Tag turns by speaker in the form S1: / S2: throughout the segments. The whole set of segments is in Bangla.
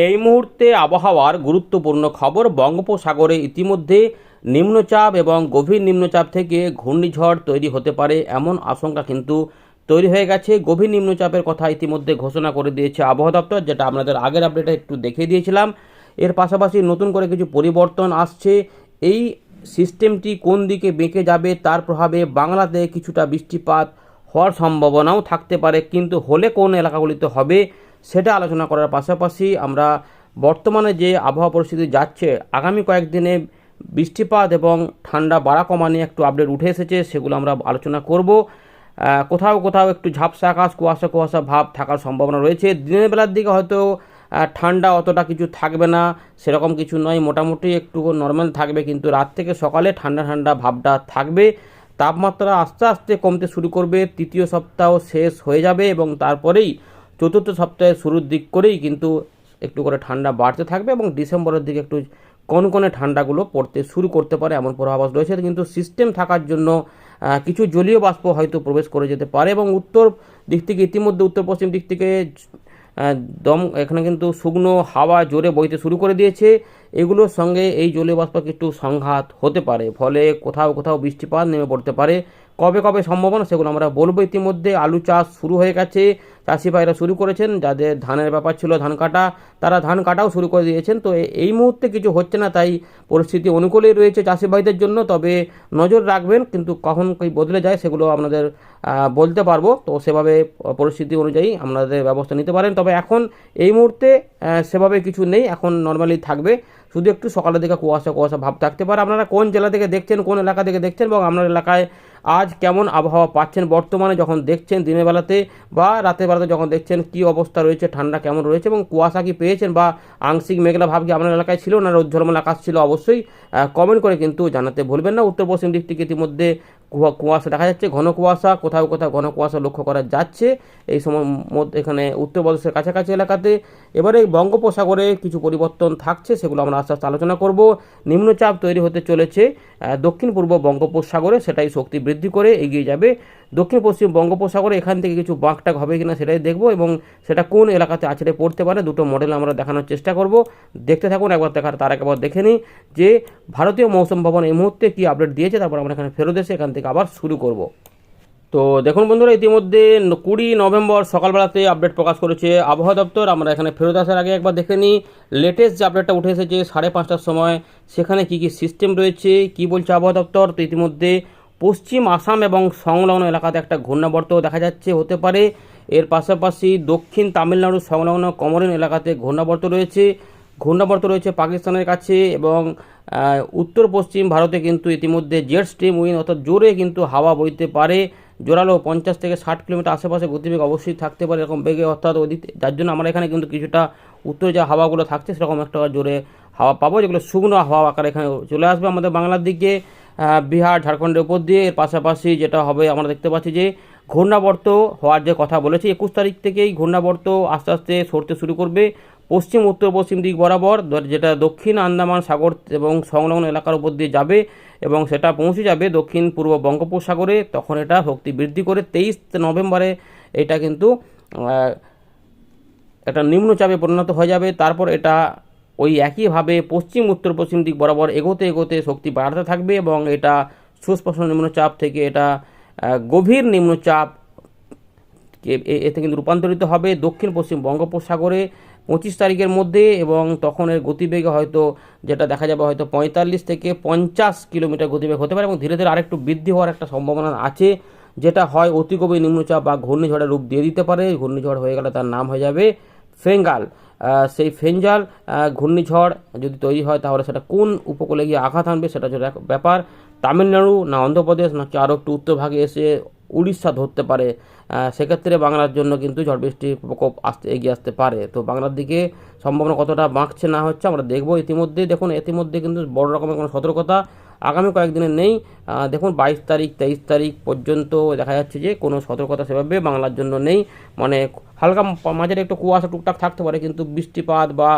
S1: এই মুহূর্তে আবহাওয়ার গুরুত্বপূর্ণ খবর, বঙ্গোপসাগরে ইতিমধ্যে নিম্নচাপ এবং গভীর নিম্নচাপ থেকে ঘূর্ণিঝড় তৈরি হতে পারে এমন আশঙ্কা কিন্তু তৈরি হয়ে গেছে। গভীর নিম্নচাপের কথা ইতিমধ্যে ঘোষণা করে দিয়েছে আবহাওয়া দপ্তর, যেটা আপনাদের আগের আপডেটে একটু দেখিয়ে দিয়েছিলাম। এর পাশাপাশি নতুন করে কিছু পরিবর্তন আসছে। এই সিস্টেমটি কোন দিকে বেঁকে যাবে তার প্রভাবে বাংলাতে কিছুটা বৃষ্টিপাত হওয়ার সম্ভাবনাও থাকতে পারে, কিন্তু হলে কোন এলাকাগুলিতে হবে সেটা আলোচনা করার পাশাপাশি আমরা বর্তমানে যে আবহাওয়া পরিস্থিতি যাচ্ছে, আগামী কয়েকদিনে বৃষ্টিপাত এবং ঠান্ডা বাড়া কমা নিয়ে একটু আপডেট উঠে এসেছে, সেগুলো আমরা আলোচনা করব। কোথাও কোথাও একটু ঝাপসা আকাশ, কুয়াশা কুয়াশা ভাব থাকার সম্ভাবনা রয়েছে। দিনের বেলার দিকে হয়তো ঠান্ডা অতটা কিছু থাকবে না, সেরকম কিছু নয়, মোটামুটি একটু নর্মাল থাকবে, কিন্তু রাত থেকে সকালে ঠান্ডা ঠান্ডা ভাবটা থাকবে। তাপমাত্রা আস্তে আস্তে কমতে শুরু করবে, তৃতীয় সপ্তাহ শেষ হয়ে যাবে এবং তারপরেই চতুর্থ সপ্তাহের শুরুর দিক করেই কিন্তু একটু করে ঠান্ডা বাড়তে থাকবে এবং ডিসেম্বরের দিকে একটু কনকনে ঠান্ডাগুলো পড়তে শুরু করতে পারে এমন পূর্বাভাস রয়েছে। কিন্তু সিস্টেম থাকার জন্য কিছু জলীয় বাষ্প হয়তো প্রবেশ করে যেতে পারে এবং উত্তর দিক থেকে, ইতিমধ্যে উত্তর পশ্চিম দিক থেকে দম, এখানে কিন্তু শুকনো হাওয়া জোরে বইতে শুরু করে দিয়েছে। এগুলোর সঙ্গে এই জলীয় বাষ্প একটু সংঘাত হতে পারে, ফলে কোথাও কোথাও বৃষ্টিপাত নেমে পড়তে পারে। কবে কবে সম্ভাবনা সেগুলো আমরা বলব। ইতিমধ্যে আলু চাষ শুরু হয়ে গেছে। চাষি ভাইরা শুরু করেছেন, যাদের ধানের ব্যাপার ছিল ধান কাটা, তারা ধান কাটাও শুরু করে দিয়েছেন। তো এই মুহূর্তে কিছু হচ্ছে না, তাই পরিস্থিতি অনুকূলেই রয়েছে চাষি ভাইদের জন্য। তবে নজর রাখবেন, কিন্তু কখন কী বদলে যায় সেগুলো আপনাদের বলতে পারব। তো সেভাবে পরিস্থিতি অনুযায়ী আপনাদের ব্যবস্থা নিতে পারেন। তবে এখন এই মুহূর্তে সেভাবে কিছু নেই। এখন নর্মালি থাকবে। শুধু একটু সকালের দিকে কুয়াশা কুয়াশা ভাব থাকতে পারে। আপনারা কোন জেলা থেকে দেখছেন, কোন এলাকা থেকে দেখছেন, এবং আপনার এলাকায় আজ কেমন আবহাওয়া পাচ্ছেন বর্তমানে যখন দেখছেন দিনের বেলাতে বা রাতের বেলাতে যখন দেখছেন কি অবস্থা রয়েছে, ঠান্ডা কেমন রয়েছে এবং কুয়াশা কি পেয়েছেন বা আংশিক মেঘলা ভাব কি আপনার এলাকায় ছিল না? রোদ ঝলমল আকাশ ছিল? অবশ্যই কমেন্ট করে কিন্তু জানাতে ভুলবেন না। উত্তর পশ্চিম দিক থেকে ইতিমধ্যে কুয়াশা দেখা যাচ্ছে, ঘন কুয়াশা, কোথাও কোথাও ঘন কুয়াশা লক্ষ্য করা যাচ্ছে। এই সময় মধ্যে এখানে উত্তরপ্রদেশের কাছাকাছি এলাকাতে। এবারে বঙ্গোপসাগরে কিছু পরিবর্তন থাকছে, সেগুলো আমরা আস্তে আস্তে আলোচনা করব। নিম্নচাপ তৈরি হতে চলেছে দক্ষিণ পূর্ব বঙ্গোপসাগরে, সেটাই শক্তি বৃদ্ধি করে এগিয়ে যাবে। দক্ষিণ পশ্চিম বঙ্গোপসাগরে এখান থেকে কিছু বাঁকটাক হবে কিনা সেটাই দেখব এবং সেটা কোন এলাকাতে আছড়ে পড়তে পারে, দুটো মডেল আমরা দেখানোর চেষ্টা করব। দেখতে থাকুন, একবার দেখার তার একবার দেখে নিই যে ভারতীয় মৌসুম ভবন এই মুহূর্তে কী আপডেট দিয়েছে? তারপর আমরা এখানে ফেরত এসে এখান থেকে আবার শুরু করব। তো দেখুন বন্ধুরা, ইতিমধ্যে কুড়ি নভেম্বর সকালবেলাতে আপডেট প্রকাশ করেছে আবহাওয়া দপ্তর। আমরা এখানে ফেরত আসার আগে একবার দেখে নিই লেটেস্ট যে আপডেটটা উঠে এসেছে সাড়ে পাঁচটার সময়, সেখানে কি কি সিস্টেম রয়েছে, কি বলছে আবহাওয়া দপ্তর? তো ইতিমধ্যে পশ্চিম আসাম এবং সংলগ্ন এলাকাতে একটা ঘূর্ণাবর্ত দেখা যাচ্ছে, হতে পারে। এর পাশাপাশি দক্ষিণ তামিলনাড়ু সংলগ্ন কমরিন এলাকাতে ঘূর্ণাবর্ত রয়েছে। ঘূর্ণাবর্ত রয়েছে পাকিস্তানের কাছে এবং উত্তর পশ্চিম ভারতে কিন্তু ইতিমধ্যে জেট স্ট্রিম উইন অর্থাৎ জোরে কিন্তু হাওয়া বইতে পারে। জোরালো পঞ্চাশ থেকে ষাট কিলোমিটার আশেপাশে গতিবেগ অবশ্যই থাকতে পারে এরকম বেগে, অর্থাৎ ওদিক যার জন্য আমরা এখানে কিন্তু কিছুটা উত্তরে যে হাওয়াগুলো থাকছে সেরকম একটা জোরে হাওয়া পাবো, যেগুলো শুকনো হাওয়া আকারে এখানে চলে আসবে আমাদের বাংলার দিকে। বিহার, ঝাড়খণ্ডের উপর দিয়ে এর পাশাপাশি যেটা হবে আমরা দেখতে পাচ্ছি যে ঘূর্ণাবর্ত হওয়ার যে কথা বলেছি, একুশ তারিখ থেকেই ঘূর্ণাবর্ত আস্তে আস্তে সরতে শুরু করবে। পশ্চিম, উত্তর, পশ্চিম দিক বরাবর যেটা দক্ষিণ আন্দামান সাগর এবং সংলগ্ন এলাকার উপর দিয়ে যাবে এবং সেটা পৌঁছে যাবে দক্ষিণ পূর্ব বঙ্গোপসাগরে, তখন এটা শক্তি বৃদ্ধি করে তেইশ নভেম্বরে এটা কিন্তু একটা নিম্নচাপে পরিণত হয়ে যাবে। তারপর এটা ওই একইভাবে পশ্চিম, উত্তর, পশ্চিম দিক বরাবর এগোতে এগোতে শক্তি বাড়াতে থাকবে এবং এটা সুস্পষ্ট নিম্নচাপ থেকে এটা গভীর নিম্নচাপ এতে কিন্তু রূপান্তরিত হবে দক্ষিণ, পশ্চিম বঙ্গোপসাগরে। পঁচিশ তারিখের মধ্যে এবং তখন এর গতিবেগে হয়তো যেটা দেখা যাবে হয়তো পঁয়তাল্লিশ থেকে পঞ্চাশ কিলোমিটার গতিবেগ হতে পারে এবং ধীরে ধীরে আরেকটু বৃদ্ধি হওয়ার একটা সম্ভাবনা আছে, যেটা হয় অতি গভীর নিম্নচাপ বা ঘূর্ণিঝড়ের রূপ দিয়ে দিতে পারে। ঘূর্ণিঝড় হয়ে গেলে তার নাম হয়ে যাবে ফেঙ্গাল। সেই ফেঞ্জাল ঘূর্ণিঝড় যদি তৈরি হয় তাহলে সেটা কোন উপকূলে গিয়ে আঘাত আনবে সেটা হচ্ছে ব্যাপার। তামিলনাড়ু, না অন্ধ্রপ্রদেশ নাকি আরও একটু উত্তর ভাগে এসে উড়িষ্যা ধরতে পারে সেক্ষেত্রে বাংলার জন্য কিন্তু ঝড় বৃষ্টির প্রকোপ আসতে, এগিয়ে আসতে পারে। তো বাংলার দিকে সম্ভাবনা কতটা বাঁকছে না হচ্ছে আমরা দেখব ইতিমধ্যে দেখুন, ইতিমধ্যে কিন্তু বড় রকমের কোনো সতর্কতা আগামী কয়েকদিনে নেই। দেখুন, বাইশ তারিখ, তেইশ তারিখ পর্যন্ত দেখা যাচ্ছে যে কোনো সতর্কতা সেভাবে বাংলার জন্য নেই। মানে হালকা মাঝারি একটু কুয়াশা টুকটাক থাকতে পারে, কিন্তু বৃষ্টিপাত বা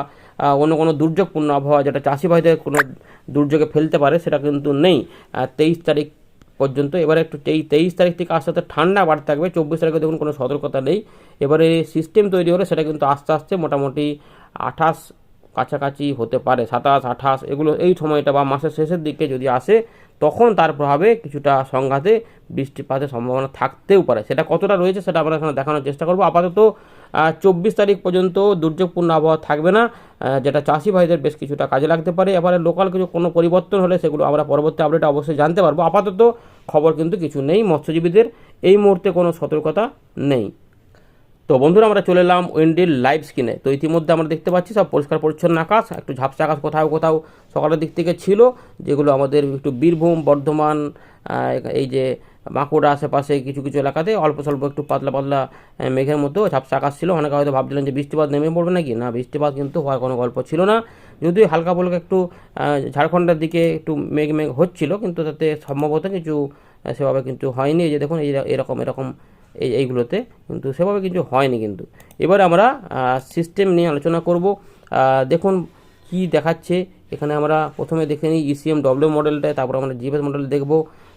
S1: অন্য কোনো দুর্যোগপূর্ণ আবহাওয়া যেটা চাষি ভাইদের কোনো দুর্যোগে ফেলতে পারে সেটা কিন্তু নেই। তেইশ তারিখ পর্যন্ত। এবারে একটু তেই, তেইশ তারিখ থেকে আস্তে আস্তে ঠান্ডা বাড়তে থাকবে। চব্বিশ তারিখে দেখুন কোনো সতর্কতা নেই। এবারে সিস্টেম তৈরি হলে সেটা কিন্তু আস্তে আস্তে মোটামুটি আঠাশ কাছাকাছি হতে পারে। সাতাশ, আঠাশ এগুলো এই সময়টা বা মাসের শেষের দিকে যদি আসে, তখন তার প্রভাবে কিছুটা সংঘাতে বৃষ্টিপাতের সম্ভাবনা থাকতেও পারে। সেটা কতটা রয়েছে সেটা আমরা এখানে দেখানোর চেষ্টা করব। আপাতত চব্বিশ তারিখ পর্যন্ত দুর্যোগপূর্ণ আবহাওয়া থাকবে না যেটা চাষি ভাইদের বেশ কিছুটা কাজে লাগতে পারে। এবারে লোকাল কিছু কোনো পরিবর্তন হলে সেগুলো আমরা পরবর্তী আপডেটে অবশ্যই জানতে পারব। আপাতত খবর কিন্তু কিছু নেই, মৎস্যজীবীদের এই মুহূর্তে কোনো সতর্কতা নেই। তো বন্ধুরা, আমরা চলে এলাম উইন্ডির লাইভ স্ক্রিনে তো ইতিমধ্যে আমরা দেখতে পাচ্ছি সব পরিষ্কার, পরিচ্ছন্ন আকাশ, একটু ঝাপসা আকাশ কোথাও কোথাও সকালের দিক থেকে ছিল, যেগুলো আমাদের একটু বীরভূম, বর্ধমান এই যে বাঁকুড়া আশেপাশে কিছু কিছু এলাকাতে অল্প স্বল্প একটু পাতলা পাতলা মেঘের মতো ঝাপসা আকাশ ছিল। অনেকে হয়তো ভাবছিলেন যে বৃষ্টিপাত নেমে পড়বে নাকি? না, বৃষ্টিপাত কিন্তু হওয়ার কোনো গল্প ছিল না। যদিও হালকা ফুলকা একটু ঝাড়খণ্ডের দিকে একটু মেঘ মেঘ হচ্ছিল, কিন্তু তাতে সম্ভবত কিছু সেভাবে কিন্তু হয়নি। যে দেখুন, এই এরকম এরকম এই, এইগুলোতে কিন্তু সেভাবে কিছু হয়নি কিন্তু। এবার আমরা সিস্টেম নিয়ে আলোচনা করব। দেখুন কি দেখাচ্ছে। এখানে আমরা প্রথমে দেখে নিই ইসিএম ডব্লিউ মডেলটায় তারপর আমরা জিএফএস মডেল দেখব।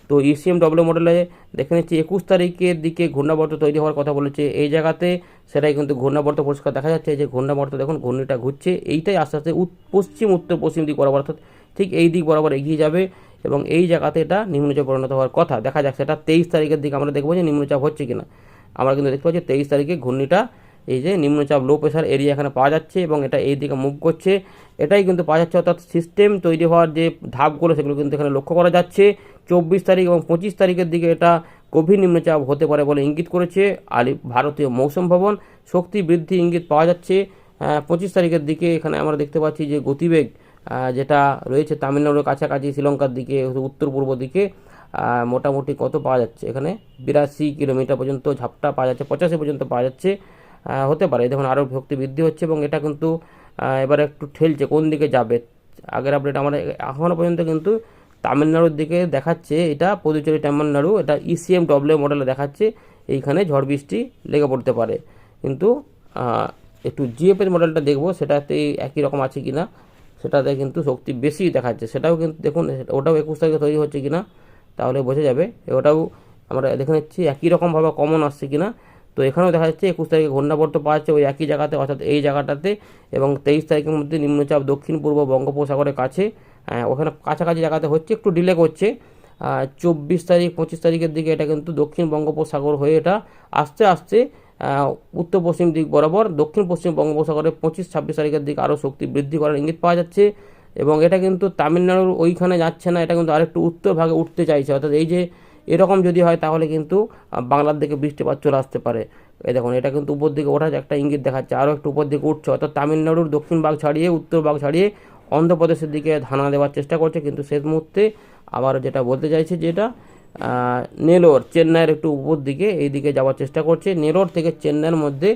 S1: তো ইসিএম ডব্লিউ মডেলে দেখে নিচ্ছি একুশ তারিখের দিকে ঘূর্ণাবর্ত তৈরি হওয়ার কথা বলেছে। এই জায়গাতে সেটাই কিন্তু ঘূর্ণাবর্ত পরিষ্কার দেখা যাচ্ছে। যে ঘূর্ণাবর্ত, দেখুন ঘূর্ণিটা ঘুরছে। এইটাই আস্তে আস্তে পশ্চিম, উত্তর, পশ্চিম দিক বরাবর, অর্থাৎ ঠিক এই দিক বরাবর এগিয়ে যাবে। এবং এই জায়গাতে এটা নিম্নচাপ পরিণত হওয়ার কথা। দেখা যাক সেটা তেইশ তারিখের দিকে আমরা দেখব যে নিম্নচাপ হচ্ছে কিনা। আমরা কিন্তু দেখতে পাচ্ছি তেইশ তারিখে ঘূর্ণিটা এই যে নিম্নচাপ লো প্রেশার এরিয়া এখানে পাওয়া যাচ্ছে এবং এটা এই দিকে মুভ করছে। এটাই কিন্তু পাওয়া যাচ্ছে অর্থাৎ সিস্টেম তৈরি হওয়ার যে ধাপগুলো সেগুলো কিন্তু এখানে লক্ষ্য করা যাচ্ছে। চব্বিশ তারিখ এবং পঁচিশ তারিখের দিকে এটা গভীর নিম্নচাপ হতে পারে বলে ইঙ্গিত করেছে আলি ভারতীয় মৌসুম ভবন। শক্তি বৃদ্ধি ইঙ্গিত পাওয়া যাচ্ছে। পঁচিশ তারিখের দিকে এখানে আমরা দেখতে পাচ্ছি যে গতিবেগ যেটা রয়েছে তামিলনাড়ুর কাছাকাছি শ্রীলঙ্কার দিকে, উত্তর পূর্ব দিকে মোটামুটি কত পাওয়া যাচ্ছে এখানে? বিরাশি কিলোমিটার পর্যন্ত ঝাপটা পাওয়া যাচ্ছে, পঁচাশি পর্যন্ত পাওয়া যাচ্ছে হতে পারে। দেখুন, আরও শক্তি বৃদ্ধি হচ্ছে এবং এটা কিন্তু এবার একটু ঠেলছে, কোন দিকে যাবে? আগের আপডেট আমরা এখনও পর্যন্ত কিন্তু তামিলনাড়ুর দিকে দেখাচ্ছে, এটা পুদুচেরি তামিলনাড়ু, এটা ইসিএম ডব্লিউ মডেলে দেখাচ্ছে, এইখানে ঝড় বৃষ্টি লেগে পড়তে পারে। কিন্তু একটু জিএফের মডেলটা দেখব, সেটাতে একই রকম আছে কি না সেটাতে কিন্তু শক্তি বেশি দেখাচ্ছে। সেটাও কিন্তু দেখুন ওটাও একুশ তারিখে তৈরি হচ্ছে কিনা তাহলে বোঝা যাবে। ওটাও আমরা দেখে নিচ্ছি একই রকমভাবে কমন আসছে কিনা। তো এখানেও দেখা যাচ্ছে একুশ তারিখে ঘূর্ণাবর্ত পাওয়া যাচ্ছে ওই একই জায়গাতে অর্থাৎ এই জায়গাটাতে এবং তেইশ তারিখের মধ্যে নিম্নচাপ দক্ষিণ পূর্ব বঙ্গোপসাগরের কাছে আহ, ওখানে কাছাকাছি জায়গাতে হচ্ছে একটু ডিলে করছে। চব্বিশ তারিখ পঁচিশ তারিখের দিকে এটা কিন্তু দক্ষিণ বঙ্গোপসাগর হয়ে এটা আস্তে আস্তে উত্তর পশ্চিম দিক বরাবর, দক্ষিণ পশ্চিম বঙ্গোপসাগরে পঁচিশ, ছাব্বিশ তারিখের দিকে আরও শক্তি বৃদ্ধি করার ইঙ্গিত পাওয়া যাচ্ছে এবং এটা কিন্তু তামিলনাড়ুর ওইখানে যাচ্ছে না, এটা কিন্তু আরেকটু উত্তর ভাগে উঠতে চাইছে। অর্থাৎ এই যে এরকম যদি হয় তাহলে কিন্তু বাংলার দিকে বৃষ্টিপাত চলে আসতে পারে। এই দেখুন, এটা কিন্তু উপর দিকে ওঠার একটা ইঙ্গিত দেখাচ্ছে, আরও একটু উপর দিকে উঠছে। অর্থাৎ তামিলনাড়ুর দক্ষিণ ভাগ ছাড়িয়ে, উত্তর ভাগ ছাড়িয়ে অন্ধ্রপ্রদেশের দিকে ধানা দেওয়ার চেষ্টা করছে, কিন্তু শেষ মুহূর্তে আবার যেটা বলতে চাইছে যেটা নেলোর, চেন্নাইয়ের একটু উপর দিকে এই দিকে যাওয়ার চেষ্টা করছে। নেলোর থেকে চেন্নাইয়ের মধ্যে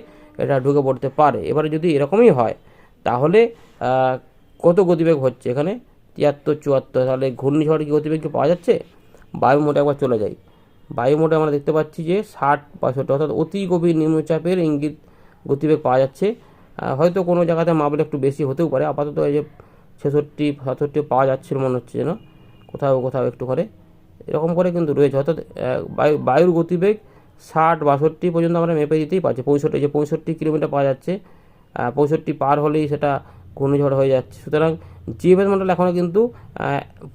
S1: এটা ঢুকে পড়তে পারে। এবারে যদি এরকমই হয়, তাহলে কত গতিবেগ হচ্ছে এখানে? তিয়াত্তর, চুয়াত্তর, তাহলে ঘূর্ণিঝড় কি গতিবেগ পাওয়া যাচ্ছে? বায়ু মোটে একবার চলে যাই। বায়ু মোটে আমরা দেখতে পাচ্ছি যে ষাট বাষট্টি অর্থাৎ অতি গভীর নিম্নচাপের ইঙ্গিত গতিবেগ পাওয়া যাচ্ছে। হয়তো কোনো জায়গাতে মাপলে একটু বেশি হতেও পারে। আপাতত এই যে ছেষট্টি, সাতষট্টি পাওয়া যাচ্ছিল মনে হচ্ছে যেন। কোথাও কোথাও একটু করে। এরকম করে কিন্তু রয়েছে। অর্থাৎ বায়ু, বায়ুর গতিবেগ ষাট, বাষট্টি পর্যন্ত আমরা মেপে দিতেই পারছি। পঁয়ষট্টি যে পঁয়ষট্টি কিলোমিটার পাওয়া যাচ্ছে পঁয়ষট্টি পার হলেই সেটা ঘূর্ণিঝড় হয়ে যাচ্ছে। সুতরাং জিএফএস মন্ডল এখনও কিন্তু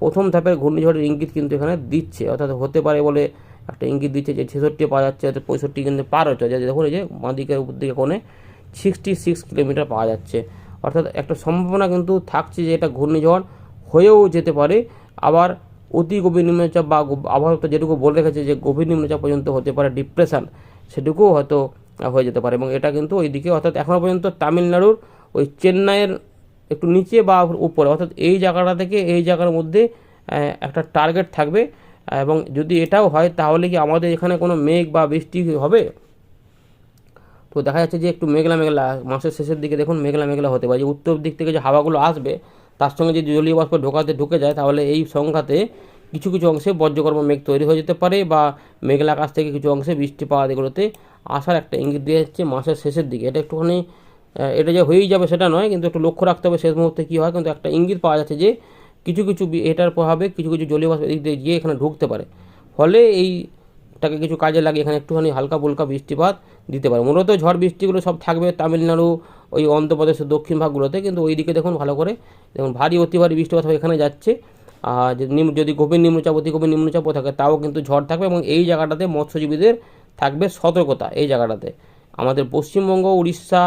S1: প্রথম ধাপের ঘূর্ণিঝড়ের ইঙ্গিত কিন্তু এখানে দিচ্ছে। অর্থাৎ হতে পারে বলে একটা ইঙ্গিত দিচ্ছে যে ছেষট্টি পাওয়া যাচ্ছে, অর্থাৎ পঁয়ষট্টি কিন্তু পার হচ্ছে। দেখুন, এই যে বাঁ দিকের উপর দিকে কোণে সিক্সটি সিক্স কিলোমিটার পাওয়া যাচ্ছে। অর্থাৎ একটা সম্ভাবনা কিন্তু থাকছে যে এটা ঘূর্ণিঝড় হয়েও যেতে পারে। আবার অতি গভীর নিম্নচাপ বা আবহাওয়া যেটুকু বলে রেখেছে যে গভীর নিম্নচাপ পর্যন্ত হতে পারে ডিপ্রেশন, সেটুকুও হয়তো হয়ে যেতে পারে এবং এটা কিন্তু ওই দিকে অর্থাৎ এখনও পর্যন্ত তামিলনাড়ুর ওই চেন্নাইয়ের একটু নিচে বা উপরে, অর্থাৎ এই জায়গাটা থেকে এই জায়গার মধ্যে একটা টার্গেট থাকবে। এবং যদি এটাও হয় তাহলে কি আমাদের এখানে কোনো মেঘ বা বৃষ্টি হবে? তো দেখা যাচ্ছে যে একটু মেঘলা মেঘলা, মাসের শেষের দিকে দেখুন মেঘলা মেঘলা হতে পারে। যে উত্তর দিক থেকে যে হাওয়াগুলো আসবে তার সঙ্গে যদি জলীয় বাষ্প ঢোকাতে ঢুকে যায়, তাহলে এই সংখ্যাতে কিছু কিছু অংশে বজ্রকর্ম মেঘ তৈরি হয়ে যেতে পারে বা মেঘলা আকাশ থেকে কিছু অংশে বৃষ্টি পাওয়া এগুলোতে। আসার একটা ইঙ্গিত দিয়ে যাচ্ছে মাসের শেষের দিকে। এটা একটুখানি এটা যে হয়েই যাবে সেটা নয়, কিন্তু একটু লক্ষ্য রাখতে হবে শেষ মুহূর্তে কী হয়। কিন্তু একটা ইঙ্গিত পাওয়া যাচ্ছে যে কিছু কিছু এটার প্রভাবে কিছু কিছু জলীয় বাষ্প এদিক দিয়ে গিয়ে এখানে ঢুকতে পারে। ফলে এই তাকে কিছু কাজে লাগে এখানে একটুখানি হালকা ফুলকা বৃষ্টিপাত দিতে পারে। মূলত ঝড় বৃষ্টিগুলো সব থাকবে তামিলনাড়ু, ওই অন্ধ্রপ্রদেশের দক্ষিণ ভাগগুলোতে। কিন্তু ওই দিকে দেখুন ভালো করে, দেখুন ভারী, অতি ভারী বৃষ্টিপাত এখানে যাচ্ছে। আর নিম্ন, যদি গভীর নিম্নচাপ, অতি গভীর নিম্নচাপও থাকে, তাও কিন্তু ঝড় থাকবে এবং এই জায়গাটাতে মৎস্যজীবীদের থাকবে সতর্কতা এই জায়গাটাতে। আমাদের পশ্চিমবঙ্গ, উড়িষ্যা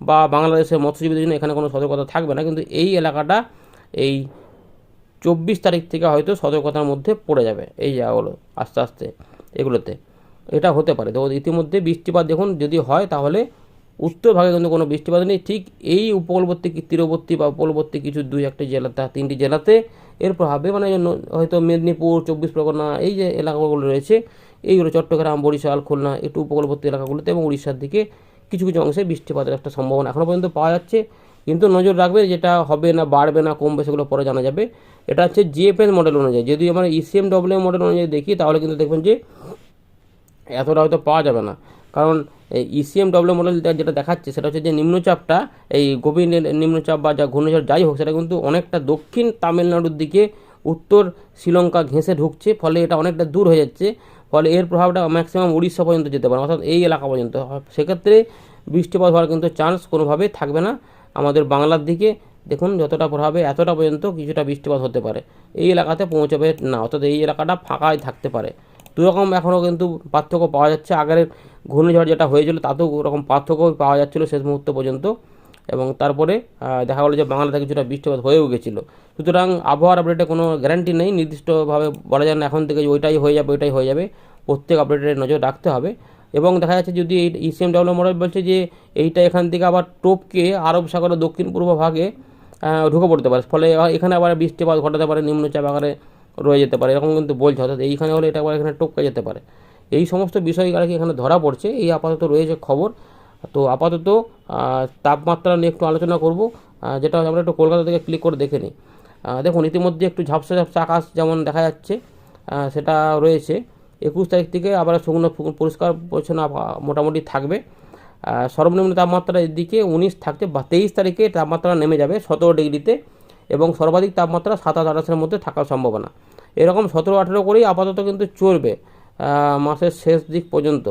S1: বা বাংলাদেশের মৎস্যজীবীদের জন্য এখানে কোনো সতর্কতা থাকবে না, কিন্তু এই এলাকাটা এই চব্বিশ তারিখ থেকে হয়তো সতর্কতার মধ্যে পড়ে যাবে, এই জায়গাগুলো আস্তে আস্তে। এগুলোতে। এটা হতে পারে। তো ইতিমধ্যে বৃষ্টিপাত দেখুন, যদি হয় তাহলে উত্তর ভাগে কিন্তু কোনো বৃষ্টিপাত নেই। ঠিক এই উপকূলবর্তী তীরবর্তী বা উপকূলবর্তী কিছু দুই একটা জেলাতে তিনটি জেলাতে এর প্রভাবে মানে হয়তো মেদিনীপুর, চব্বিশ পরগনা, এই যে এলাকাগুলো রয়েছে, এইগুলো চট্টগ্রাম, বরিশাল, খুলনা একটু উপকূলবর্তী এলাকাগুলোতে এবং উড়িষ্যার দিকে কিছু কিছু অংশে বৃষ্টিপাতের একটা সম্ভাবনা এখনও পর্যন্ত পাওয়া যাচ্ছে। কিন্তু নজর রাখবে যেটা হবে না, বাড়বে না, কমবে, সেগুলো পরে জানা যাবে। এটা হচ্ছে জিএফএস মডেল অনুযায়ী। যদি আমরা ইসিএম ডব্লিউ মডেল অনুযায়ী দেখি, তাহলে কিন্তু দেখবেন যে এতটা হয়তো পাওয়া যাবে না। কারণ এই ইসিএম ডব্লিউ মডেলটা যেটা দেখাচ্ছে, সেটা হচ্ছে যে নিম্নচাপটা, এই গভীর নিম্নচাপ বা যা ঘূর্ণিঝড় যাই হোক, সেটা কিন্তু অনেকটা দক্ষিণ তামিলনাড়ুর দিকে উত্তর শ্রীলঙ্কা ঘেঁষে ঢুকছে, ফলে এটা অনেকটা দূর হয়ে যাচ্ছে। ফলে এর প্রভাবটা ম্যাক্সিমাম উড়িষ্যা পর্যন্ত যেতে পারে, অর্থাৎ এই এলাকা পর্যন্ত। সেক্ষেত্রে বৃষ্টিপাত হওয়ার কিন্তু চান্স কোনোভাবেই থাকবে না। আমাদের বাংলার দিকে দেখুন যতটা প্রভাবে এতটা পর্যন্ত কিছুটা বৃষ্টিপাত হতে পারে। এই এলাকাতে পৌঁছাবে না, অর্থাৎ এই এলাকাটা ফাঁকাই থাকতে পারে। দুরকম এখনও কিন্তু পার্থক্য পাওয়া যাচ্ছে। আগের ঘূর্ণিঝড় যেটা হয়েছিল, তাতেও ওরকম পার্থক্য পাওয়া যাচ্ছিল শেষ মুহূর্ত পর্যন্ত। এবং তারপরে দেখা গেলো যে বাংলাতে কিছুটা বৃষ্টিপাত হয়েও গেছিল। সুতরাং আবহাওয়ার আপডেটে কোনো গ্যারান্টি নেই। নির্দিষ্টভাবে বলা যায় না এখন থেকে ওইটাই হয়ে যাবে, ওইটাই হয়ে যাবে। প্রত্যেক আপডেটে নজর রাখতে হবে। এবং দেখা যাচ্ছে যদি এই ইসিএম ডব্লিউ মডেল বলছে যে এইটা এখান থেকে আবার টোপকে আরব সাগরের দক্ষিণ পূর্ব ভাগে ঢুকে পড়তে পারে। ফলে এখানে আবার বৃষ্টিপাত ঘটাতে পারে, নিম্নচাপ আকারে রয়ে যেতে পারে, এরকম কিন্তু বলছে। অর্থাৎ এইখানে হলে এটা আবার এখানে টপকে যেতে পারে। এই সমস্ত বিষয় আর কি এখানে ধরা পড়ছে? এই আপাতত রয়েছে খবর। তো আপাতত তাপমাত্রা নিয়ে একটু আলোচনা করব যেটা আমরা একটু কলকাতা থেকে ক্লিক করে দেখে নিই। দেখুন, ইতিমধ্যে একটু ঝাপসা ঝাপসা আকাশ যেমন দেখা যাচ্ছে সেটা রয়েছে। একুশ তারিখ থেকে আবার শুকনো পরিষ্কার পরিচ্ছন্ন মোটামুটি থাকবে। সর্বনিম্ন তাপমাত্রা এদিকে উনিশ থাকতে বা তেইশ তারিখে তাপমাত্রা নেমে যাবে সতেরো ডিগ্রিতে এবং সর্বাধিক তাপমাত্রা সাতাশ আঠাশের মধ্যে থাকার সম্ভাবনা। এরকম সতেরো আঠেরো করেই আপাতত কিন্তু চলবে মাসের শেষ দিক পর্যন্ত।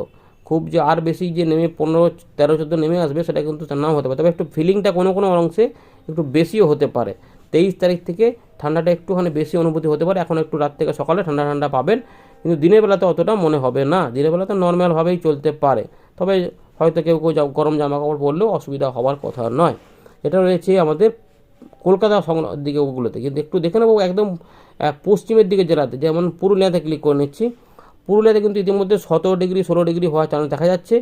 S1: খুব যে আর বেশি যে নেমে পনেরো, তেরো, চোদ্দ নেমে আসবে সেটা কিন্তু নাও হতে পারে। তবে একটু ফিলিংটা কোনো কোনো অংশে একটু বেশিও হতে পারে। তেইশ তারিখ থেকে ঠান্ডাটা একটুখানি বেশি অনুভূতি হতে পারে। এখন একটু রাত থেকে সকালে ঠান্ডা ঠান্ডা পাবেন। কিন্তু দিনের বেলাতে অতটা মনে হবে না। দিনের বেলাতে নর্মালভাবেই চলতে পারে। তবে হয়তো কেউ কেউ গরম জামা কাপড় পরলেও অসুবিধা হওয়ার কথা নয়। এটা রয়েছে আমাদের কলকাতা দিকে ওগুলোতে। কিন্তু একটু দেখে নেব একদম পশ্চিমের দিকে জেলাতে। যেমন পুরুলিয়াতে ক্লিক করে নিচ্ছি। পুরুলিয়াতে কিন্তু ইতিমধ্যে সতেরো ডিগ্রি, ষোলো ডিগ্রি হওয়ার চান্স দেখা যাচ্ছে।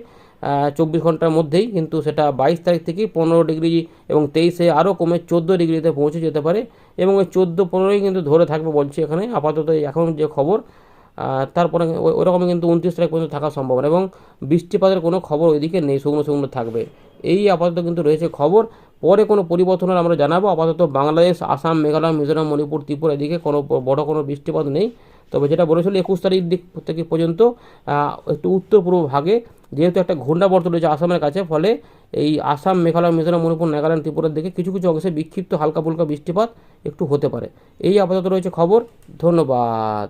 S1: চব্বিশ ঘণ্টার মধ্যেই। কিন্তু সেটা বাইশ তারিখ থেকেই পনেরো ডিগ্রি এবং তেইশে আরও কমে চোদ্দ ডিগ্রিতে পৌঁছে যেতে পারে। এবং ওই চোদ্দ, পনেরোই কিন্তু ধরে থাকবে বলছি এখানে। আপাতত এখন যে খবর তারপরে ওরকমই কিন্তু উনত্রিশ তারিখ পর্যন্ত থাকার সম্ভাবনা এবং বৃষ্টিপাতের কোনো খবর ওইদিকে নেই, শুকনো শুকনো থাকবে। এই আপাতত কিন্তু রয়েছে খবর। পরে কোনো পরিবর্তন হলে আমরা জানাব। আপাতত বাংলাদেশ, আসাম, মেঘালয়, মিজোরাম, মণিপুর, ত্রিপুরা এদিকে কোনো বড় কোনো বৃষ্টিপাত নেই। তবে যেটা বলেছিল একুশ তারিখ দিক থেকে পর্যন্ত একটু উত্তর পূর্ব ভাগে যেহেতু একটা ঘূর্ণাবর্ত রয়েছে আসামের কাছে, ফলে এই আসাম, মেঘালয়, মিজোরাম, মণিপুর, নাগাল্যান্ড, ত্রিপুরার দিকে কিছু কিছু অংশে বিক্ষিপ্ত হালকা ফুলকা বৃষ্টিপাত একটু হতে পারে। এই আপাতত রয়েছে খবর। ধন্যবাদ।